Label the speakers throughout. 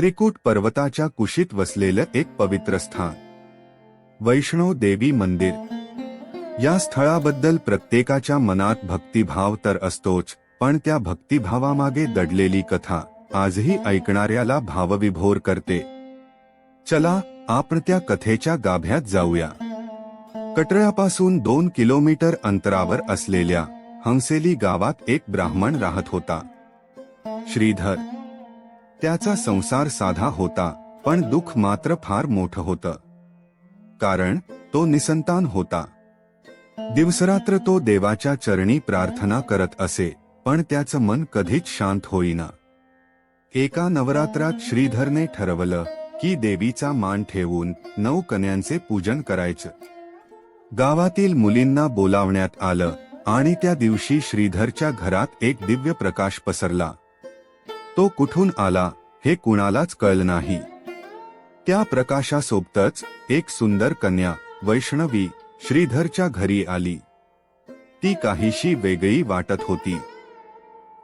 Speaker 1: त्रिकूट पर्वताच्या कुशीत वसलेलं एक पवित्र स्थान. वैष्णो देवी मंदिर. या स्थळाबद्दल प्रत्येकाच्या मनात भक्तिभाव तर असतोच पण त्या भक्तिभावामागे दडलेली कथा आजही ऐकणाऱ्याला भावविभोर करते. चला आपण त्या कथेच्या गाभ्यात जाऊया. कटळ्यापासून दोन किलोमीटर अंतरावर असलेल्या हंसेली गावात एक ब्राह्मण राहत होता. श्रीधर त्याचा संसार साधा होता पण दुःख मात्र फार मोठं होतं. कारण तो निसंतान होता. दिवसरात्र तो देवाच्या चरणी प्रार्थना करत असे पण त्याचं मन कधीच शांत होईना. एका नवरात्रात श्रीधरने ठरवलं की देवीचा मान ठेवून नऊ कन्यांचे पूजन करायचं. गावातील मुलींना बोलावण्यात आलं आणि त्या दिवशी श्रीधरच्या घरात एक दिव्य प्रकाश पसरला. तो कुठून आला हे कुणालाच कळलं नाही. त्या प्रकाशासोबतच एक सुंदर कन्या वैष्णवी श्रीधरच्या घरी आली. ती काहीशी वेगळी वाटत होती.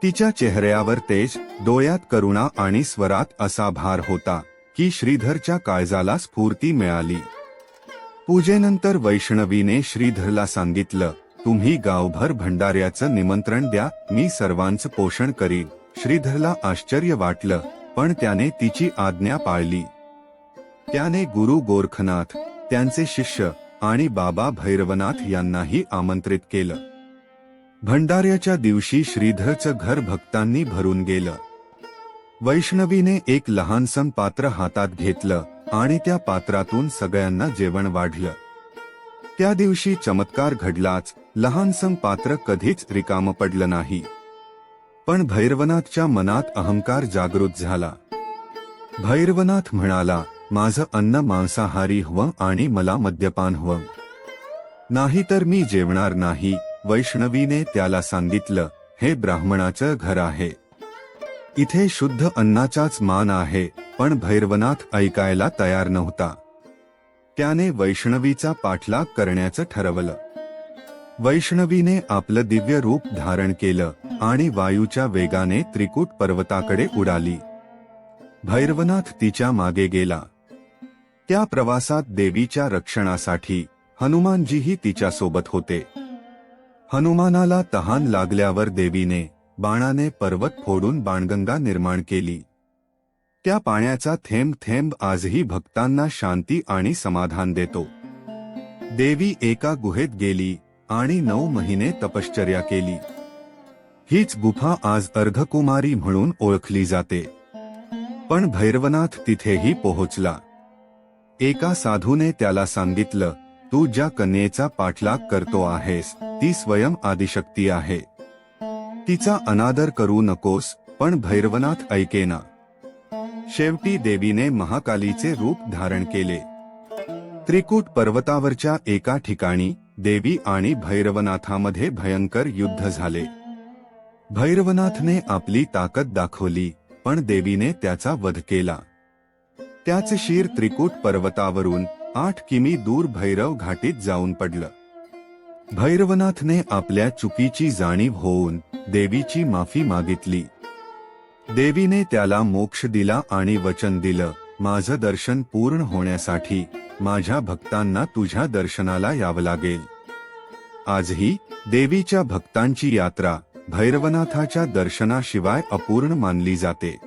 Speaker 1: तिच्या चेहऱ्यावर तेज डोळ्यात करुणा आणि स्वरात असा भार होता की श्रीधरच्या काळजाला स्फूर्ती मिळाली. पूजेनंतर वैष्णवीने श्रीधरला सांगितलं तुम्ही गावभर भंडाऱ्याचं निमंत्रण द्या मी सर्वांचं पोषण करीन. श्रीधरला आश्चर्य वाटलं पण त्याने तिची आज्ञा पाळली. त्याने गुरु गोरखनाथ त्यांचे शिष्य आणि बाबा भैरवनाथ यांनाही आमंत्रित केलं. भंडाऱ्याच्या दिवशी श्रीधरचं घर भक्तांनी भरून गेलं. वैष्णवीने एक लहानसन पात्र हातात घेतलं आणि त्या पात्रातून सगळ्यांना जेवण वाढलं. त्या दिवशी चमत्कार घडलाच लहानसन पात्र कधीच रिकाम पडलं नाही. पण भैरवनाथच्या मनात अहंकार जागृत झाला. भैरवनाथ म्हणाला माझं अन्न मांसाहारी हवं आणि मला मद्यपान हवं. नाहीतर मी जेवणार नाही वैष्णवीने त्याला सांगितलं हे ब्राह्मणाचं घर आहे. इथे शुद्ध अन्नाचाच मान आहे पण भैरवनाथ ऐकायला तयार नव्हता. त्याने वैष्णवीचा पाठलाग करण्याचं ठरवलं. वैष्णवीने आपलं दिव्य रूप धारण केलं आणि वायूच्या वेगाने त्रिकूट पर्वताकडे उडाली. भैरवनाथ तिच्यामागे गेला. त्या प्रवासात देवीच्या रक्षणासाठी हनुमानजीही तिच्यासोबत होते. हनुमानाला तहान लागल्यावर देवीने बाणाने पर्वत फोडून बाणगंगा निर्माण केली. त्या पाण्याचा थेंब थेंब आजही भक्तांना शांती आणि समाधान देतो. देवी एका गुहेत गेली आणि नऊ महिने तपश्चर्या केली. हीच गुफा आज अर्धकुमारी म्हणून ओळखली जाते. पण भैरवनाथ तिथेही पोहोचला. एका साधूने त्याला सांगितलं तू ज्या कन्येचा पाठलाग करतो आहेस ती स्वयं आदिशक्ती आहे. तिचा अनादर करू नकोस पण भैरवनाथ ऐकेना शेवटी देवीने महाकालीचे रूप धारण केले. त्रिकूट पर्वतावरच्या एका ठिकाणी देवी आणि भैरवनाथामध्ये भयंकर युद्ध झाले. भैरवनाथने आपली ताकद दाखवली पण देवीने त्याचा वध केला. त्याच शीर त्रिकूट पर्वतावरून आठ किमी दूर भैरव घाटीत जाऊन पडलं. भैरवनाथने आपल्या चुकीची जाणीव होऊन देवीची माफी मागितली. देवीने त्याला मोक्ष दिला आणि वचन दिलं. माझं दर्शन पूर्ण होण्यासाठी माझ्या भक्तांना तुझ्या दर्शनाला यावं लागेल. आजही देवीच्या भक्तांची यात्रा भैरवनाथाच्या दर्शनाशिवाय अपूर्ण मानली जाते.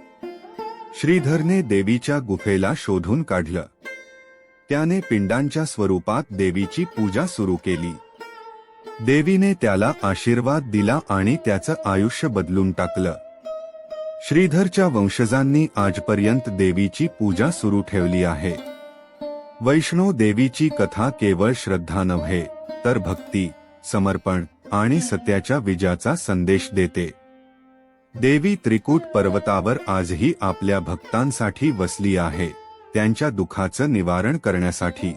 Speaker 1: श्रीधरने देवीच्या गुफेला शोधून काढलं. त्याने पिंडांच्या स्वरूपात देवीची पूजा सुरू केली. देवीने त्याला आशीर्वाद दिला आणि त्याचं आयुष्य बदलून टाकलं. श्रीधरच्या वंशजांनी आजपर्यंत देवीची पूजा सुरू ठेवली आहे. वैष्णो देवीची कथा केवळ श्रद्धा नव्हे तर भक्ती समर्पण आणि सत्याच्या विजयाचा संदेश देते. देवी त्रिकूट पर्वतावर आजही आपल्या भक्तांसाठी वसली आहे त्यांच्या दुखाचं निवारण करण्यासाठी.